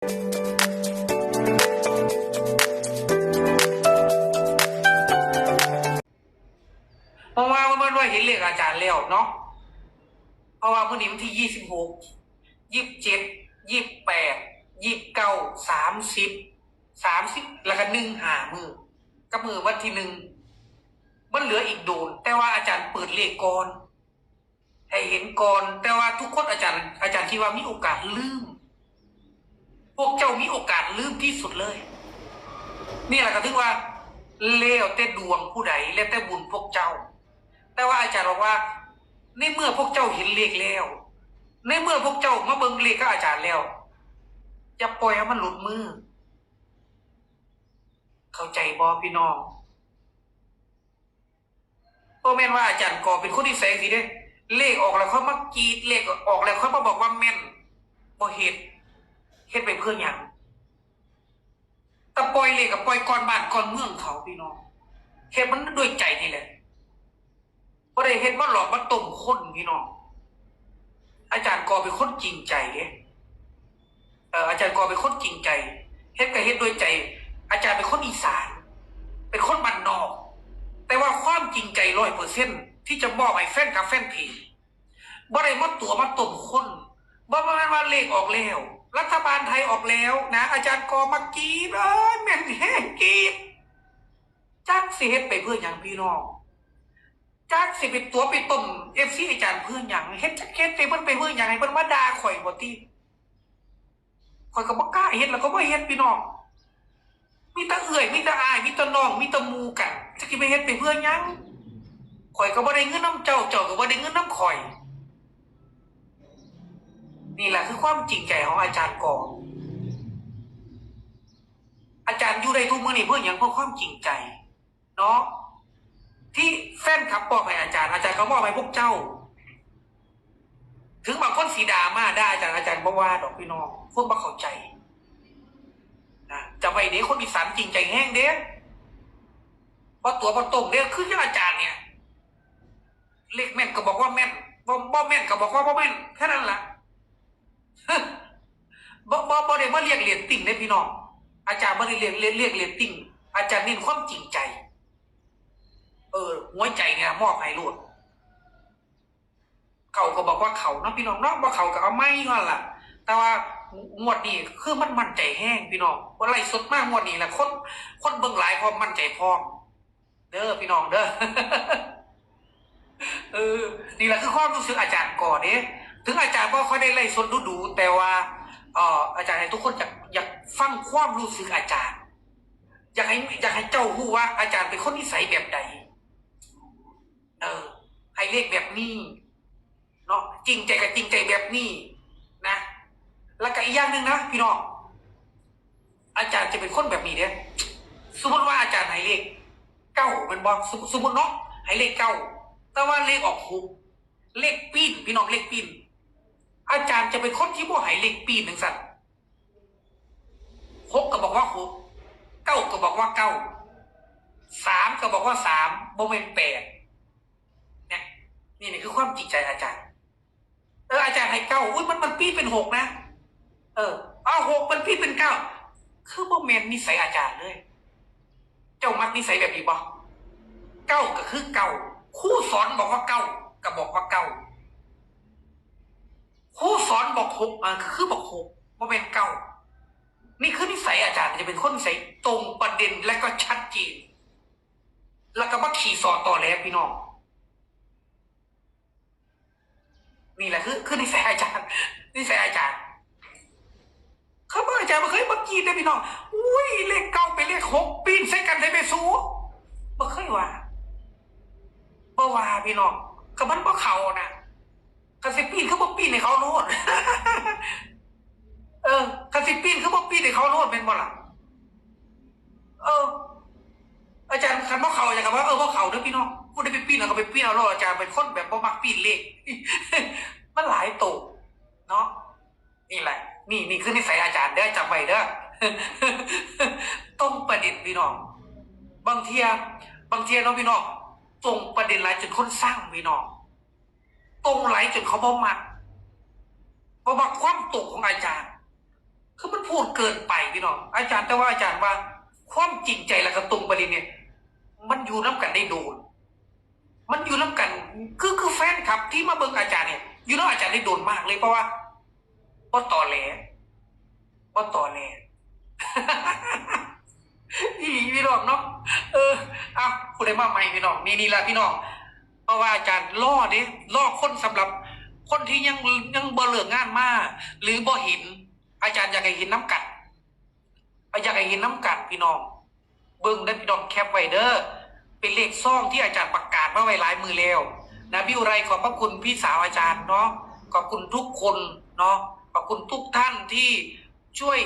เพราะว่าเมื่อวันเห็นเลขอาจารย์แล้วเนาะเพราะว่ามื่อนี้วันที่ยี่สิบหกยี่สิบเจ็ดยี่สิบแปดยี่สิบเก้าสามสิบสามสิบแล้วก็หนึ่งหามือกับมือวันที่หนึ่งมันเหลืออีกโดน แต่ว่าอาจารย์เปิดเลขก่อนให้เห็นก่อน แต่ว่าทุกคนอาจารย์ อาจารย์คิดว่ามีโอกาสลืม พวกเจ้ามีโอกาสลืมที่สุดเลย นี่แหละก็ถึงว่าเลวแต่ดวงผู้ใดแล้วแต่บุญพวกเจ้า แต่ว่าอาจารย์บอกว่า ในเมื่อพวกเจ้าเห็นเลขแล้ว ในเมื่อพวกเจ้ามาเบิ่งเลขก็อาจารย์แล้วอย่าปล่อยให้มันหลุดมือ เข้าใจบอพี่น้องโอแม่นว่าอาจารย์ก่อเป็นคนที่แสงสีเด้เลขออกแล้วเขามากรีดเลขออกแล้วเขามาบอกว่าแม่นบ่เฮ็ด เฮ็ดไปเพื่อหยังแต่ปล่อยเลขกับปล่อยก่อนบ้านก่อนเมืองเขาพี่น้องเฮ็ดมันด้วยใจนี่แหละบ่ได้เฮ็ดมาหลอกมาต้มคนพี่น้องอาจารย์กอเป็นคนจริงใจเด้เอออาจารย์กอเป็นคนจริงใจเฮ็ดก็เฮ็ดด้วยใจ อาจารย์เป็นคนอีสาน เป็นคนบ้านนอก แต่ว่าความจริงใจร้อยเปอร์เซ็นที่จะมอบให้แฟนกับแฟนเพจบ่ได้มาตัวมาต้มคนบ่มาว่าเลขออกแล้ว รัฐบาลไทยออกแล้วนะ อาจารย์กอมากรีดเอ้ยแม่นแห้งกรีดจักสิเฮ็ดไปเพื่อหยังพี่น้องจากสิเป็นตัวไปต้มเอฟซีอาจารย์เพื่อนอย่างเฮ็ดจักเฮ็ดไปมันไปเพื่อนอย่างให้มันมาด่าข่อยบ่ติข่อยก็บ่กล้าเฮ็ดแล้วก็บ่เฮ็ดพี่น้องมีแต่เอื่อยมีแต่อายมีแต่น้องมีแต่มู่กันจักสิไปเฮ็ดไปเพื่อนยังข่อยก็บ่ได้เงินน้ำเจ้าเจ้าก็บ่ได้เงินน้ำข่อย นี่แหละคือความจริงใจของอาจารย์กออาจารย์อยู่ได้ทุกมื้อนี่เพื่อหยังเพื่อความจริงใจ เนาะที่แฟนคลับบอกให้อาจารย์อาจารย์เขาบอกให้พวกเจ้า ถึงบางคนสีดามาได้อาจารย์อาจารย์บอกว่าดอกพี่น้องคนบ่เข้าใจนะจะไปเด้คนอีสานจริงใจแห้งเด้เพราะตัวพอตรงเด้คือที่อาจารย์เนี่ย เลขแม่นก็บอกว่าแม่นบ่บ่แม่นก็บอกว่าบ่แม่นแค่นั้นแหละ บ่บ่บ่ได้มาเรียกเรียนติ่งเด้พี่น้อง อาจารย์บ่ได้เรียกเรียกเรียกเรียนติ่ง อาจารย์เน้นความจริงใจ เออ หัวใจเนี่ยมอบให้ลูกเขาก็บอกว่าเขาเนาะพี่น้องเนาะว่าเขาก็เอาไม่ก็ล่ะ แต่ว่างวดนี้คือมันมั่นใจแห้งพี่น้องว่าไรสดมากงวดนี้แหละคนคนเบิ่งหลายพร้อมมั่นใจพร้อม เด้อพี่น้องเด้อเออนี่แหละคือความรู้สึกอาจารย์ก่อนเนี้ ถึงอาจารย์ก็ค่อยได้ไล่สดดูดูๆแต่ว่าเอ่ออาจารย์ให้ทุกคนอยากอยากฟังความรู้สึกอาจารย์ อยากให้อยากให้เจ้ารู้ว่าอาจารย์เป็นคนนิสัยแบบใดเออให้เรียกแบบนี้เนาะจริงใจกับจริงใจแบบนี้นะ แล้วก็อีกอย่างหนึ่งนะพี่น้องอาจารย์จะเป็นคนแบบนี้เนี่ยสมมติว่าอาจารย์ให้เลขเก้าเป็นบอลสมสมมติเนาะให้เลขเก้าแต่ว่าเลขออกหกเลขปีนพี่น้องเลขปีน อาจารย์จะเป็นคนที่บ่ให้เลขปีหนึ่งสัตว์หกก็บอกว่าหกเก้าก็บอกว่าเก้าสามก็บอกว่าสามโมเมนแปดเนี่ยนี่นี่คือความจริงใจอาจารย์ เอออาจารย์ให้เก้าอุ้ยมันมันปีเป็นหกนะ เออเอาหกมันปีเป็นเก้าคือโมเมนนิสัยอาจารย์เลย เจ้ามักนิสัยแบบนี้ปะเก้าก็คือเก้าคู่สอนบอกว่าเก้าก็บอกว่าเก้า ครูสอนบอกหกอ่าคือบอกหกโมเมนเก้านี่คือนิสัยอาจารย์จะเป็นคนนิสัยตรงประเด็นและก็ชัดเจนแล้วก็มาขี่สอต่อแล้วพี่น้องนี่แหละคือคือนิสัยอาจารย์นิสัยอาจารย์เขาบอกอาจารย์มาเคยมากีได้พี่น้องอุ้ยเลขเก้าไปเลขหกปีนใส่กันได้ไปสูบ่เคยว่าบ่ว่าพี่น้องก็มันบ่เขานะ กสิปีนเขาบ่ปีนในเขาโลดเออกสิปีนเขาบ่ปีนในเขาโลดเป็นบ่ล่ะเออ อาจารย์คันบ่เขาอย่างกับว่าเออบ่เขาเด้อพี่น้องพูได้ไปปีนเอาก็ไปปีนเอาโลดอาจารย์เป็นคนแบบบ่มักปีนเลขมันหลายโตเนาะนี่แหละ นี่นี่คือนิสัยอาจารย์เด้อจำไว้เด้อต้องประเด็นพี่น้องบางเทียบางเทียเน้องพี่น้องตรงประเด็นหลายจนคนสร้างพี่น้อง ตรงไหลจนเขาบ่มักบ่มักความตรงของอาจารย์ คือมันพูดเกินไปพี่น้องอาจารย์แต่ว่าอาจารย์ว่า ความจริงใจและกระตรงประเด็นเนี่ย มันอยู่น้ำกันได้โดน มันอยู่น้ำกัน คือคือแฟนคลับที่มาเบิ่งอาจารย์เนี่ยอยู่น้ำอาจารย์ได้โดนมากเลยเพราะว่าเพราะต่อแหลเพราะต่อแหลอีพี่น้องเนาะเออเอาผู้ใดมาใหม่พี่น้องนี่นี่แหละพี่น้อง ราะว่าอาจารย์ล่อเด้ล่อคนสำหรับ คนที่ยังยังบ่เลิกงานมาหรือบ่ห็นอาจารย์อยากให้ห็นน้ำกัดอยากให้ห็นน้ำกัดพี่น้อง เบิ่งได้พี่น้องแคปไวเด้อเป็นเลขซ่องที่อาจารย์ประกาศมาไว้หลายมือแล้วนะพี่อุไรขอบพระคุณพี่สาวอาจารย์เนาะขอบคุณทุกคนเนาะขอบคุณทุกท่านที่ช่วย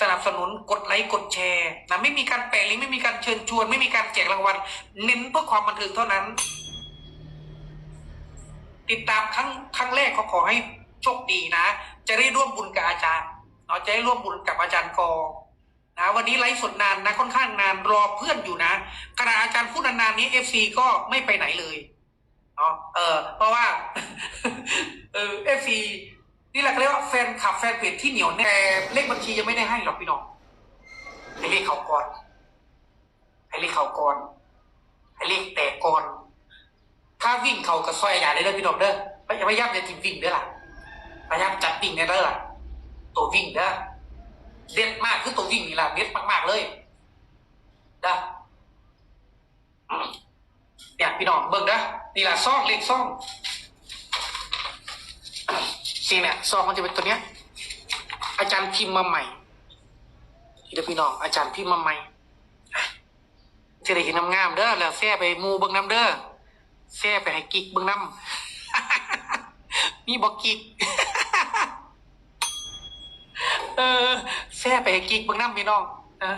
สนับสนุนกดไลค์กดแชร์นะไม่มีการแปะลิงก์ไม่มีการเชิญชวน ไม่มีการแจกรางวัลเน้นเพื่อความบันเทิงเท่านั้น ติดตามครั้งครั้งแรกเขาขอให้โชคดีนะ จะได้ร่วมบุญกับอาจารย์เนาะจะได้ร่วมบุญกับอาจารย์กอนะวันนี้ไลฟ์สดนานนะค่อนข้างนานรอเพื่อนอยู่นะขณะอาจารย์พูดนานๆนี้เอฟซีก็ไม่ไปไหนเลยเนาะเออเพราะว่าเออเอฟซีนี่แหละเรียกว่าแฟนคลับแฟนเพจที่เหนียวแน่แต่เลขบัญชียังไม่ได้ให้หรอกพี่น้องให้เลขเขาก่อนให้เลขเขาก่อนให้เลขแตกก่อน ถ้าวิ่งเขากับซอยอย่าเลยเด้อพี่น้องเด้อพยายามจะทีมวิ่งเด้อล่ะพยายามจัดวิ่งเด้อล่ะตัววิ่งเด้อเด็ดมากคือตัววิ่งนี่ล่ะเด็ดมากๆเลยเด้อเนี่ยพี่น้องเบิ่งเด้อนี่ล่ะซ่องเลขซ่องจริงเนี่ยซองมันจะเป็นตัวเนี้ย อาจารย์พิมพ์มาใหม่เดี๋ยวพี่น้องอาจารย์พิมพ์มาใหม่อะจะได้เห็นงามเด้อแล้วแซ่ไปมูเบิ่งน้ำเด้อ แซ่ไปให้กิกเบิ่งน้ำมีบอกกิกเออแซ่ไปให้กิกเบิ่งน้ำพี่น้องออ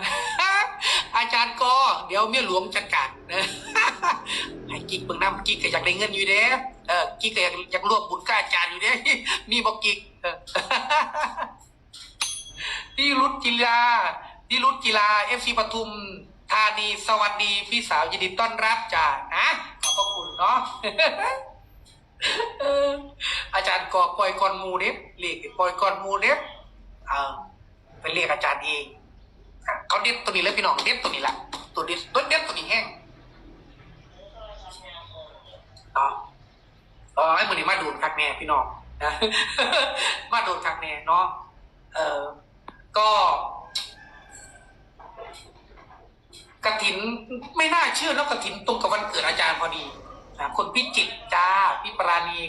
อาจารย์ก็เดี๋ยวเมียหลวงจัดการเออให้กิกเบิ่งน้ำกิกก็อยากได้เงินอยู่เด้เออกิกก็อยากอยากร่วมบุญกับอาจารย์อยู่เด้มีบอกกิกพี่รุดจิลาพี่รุดจิลาเอฟซีปทุมธานีสวัสดีพี่สาวยินดีต้อนรับจ้านะ อบพระคุณเนาะอาจารย์กอปล่อยก่อนหมูเด็บเรียกปล่อยก่อนหมูเด็บเออไปเรียกอาจารย์เองเขาเด็ดตัวนี้เลยพี่น้องเด็ดตัวนี้แหละตัวเด็ดตัวเด็ดตัวนี้แห้งเนาะอ๋อไอ้มือนี้มาดูดคักแน่พี่น้องนะมาดูดคักแน่เนาะเออก็ กระถินไม่น่าเชื่อแล้วกระถินตรงกับวันเกิดอาจารย์พอดีนะคนพิจิตจ้าพี่ปราณี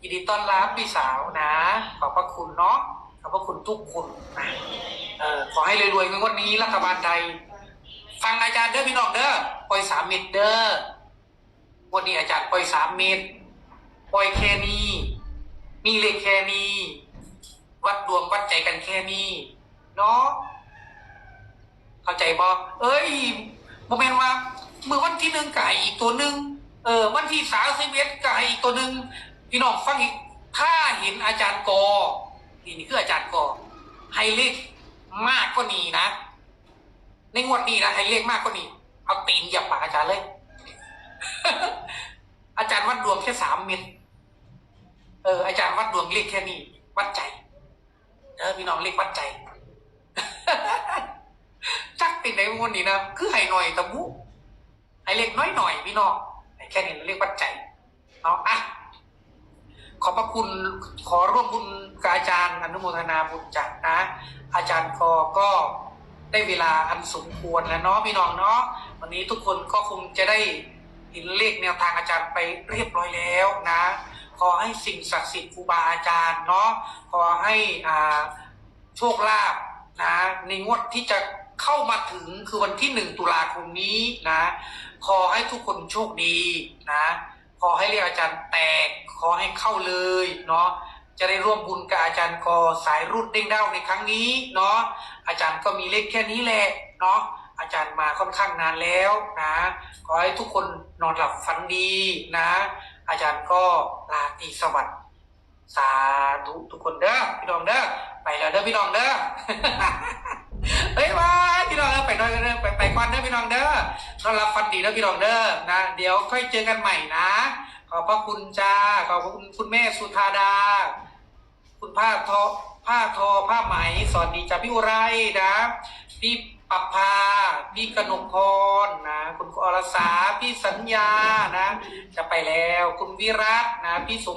ยินดีต้อนรับพี่สาวนะ ขอบพระคุณเนาะขอบพระคุณทุกคนนะเออขอให้รวยๆในวันนี้รัฐบาลไทย ฟังอาจารย์เด้อพี่น้องเด้อปล่อยสามเม็ดเด้อวันนี้อาจารย์ปล่อยสามเม็ดปล่อยแค่นี้มีเลขแค่นี้วัดดวงวัดใจกันแค่นี้เนาะ เข้าใจบอเอ้ยโมเมนต์ว่าเมื่อวันที่หนึ่งไก่อีกตัวหนึ่งเออวันที่สามสิบเอ็ดไก่อีกตัวหนึ่งพี่น้องฟังอีกถ้าเห็นอาจารย์กอนี่นี่คืออาจารย์กอให้เลขมากกว่านี้นะ ในงวดนี้นะให้เลขมากกว่านี้เอาตีนหยียบปากอาจารย์เลย อาจารย์วัดดวงแค่สามเม็ดเอออาจารย์วัดดวงเลขแค่นี้ วัดใจเออพี่น้องเรียกวัดใจ จักเป็นในวันนี้นะคือให้หน่อยตะบุให้เล็กน้อยหน่อยพี่น้องแค่นี้เราเรียกวัดใจเนาะอะขอบพระคุณขอร่วมบุญกับอาจารย์อนุโมทนาบุญจัดนะ อาจารย์กอก็ได้เวลาอันสมควรแล้วเนาะพี่น้องเนาะวันนี้ทุกคนก็คงจะได้เห็นเลขแนวทางอาจารย์ไปเรียบร้อยแล้วนะ ขอให้สิ่งศักดิ์สิทธิ์ครูบาอาจารย์เนาะขอให้อ่าโชคลาภนะในงวดที่จะ เข้ามาถึงคือวันที่หนึ่งตุลาคมนี้นะขอให้ทุกคนโชคดีนะขอให้เรียกอาจารย์แตกขอให้เข้าเลยเนาะจะได้ร่วมบุญกับอาจารย์กอสายรุ่นเด้งเด้าในครั้งนี้เนาะอาจารย์ก็มีเลขแค่นี้แหละเนาะอาจารย์มาค่อนข้างนานแล้วนะขอให้ทุกคนนอนหลับฝันดีนะ อาจารย์ก็ลาตีสวัสดิ์สาธุทุกคนเด้อพี่น้องเด้อไปแล้วเด้อพี่น้องเด้อ เฮ้ยบาพี่น้องเด้อไปนอนกันเด้อไปไปก่อนเด้อพี่น้องเด้อนอนหลับฝันดีเด้อพี่น้องเด้อนะเดี๋ยวค่อยเจอกันใหม่นะ ขอบพระคุณจ้าขอบพระคุณคุณแม่สุธาดา คุณภาทอผ้าทอผ้าไหมสวัสดีจาพี่อุไรนะพี่ปับพาพี่กนกพรนะคุณอรสาพี่สัญญานะ จะไปแล้ว คุณวิรัตนะพี่สม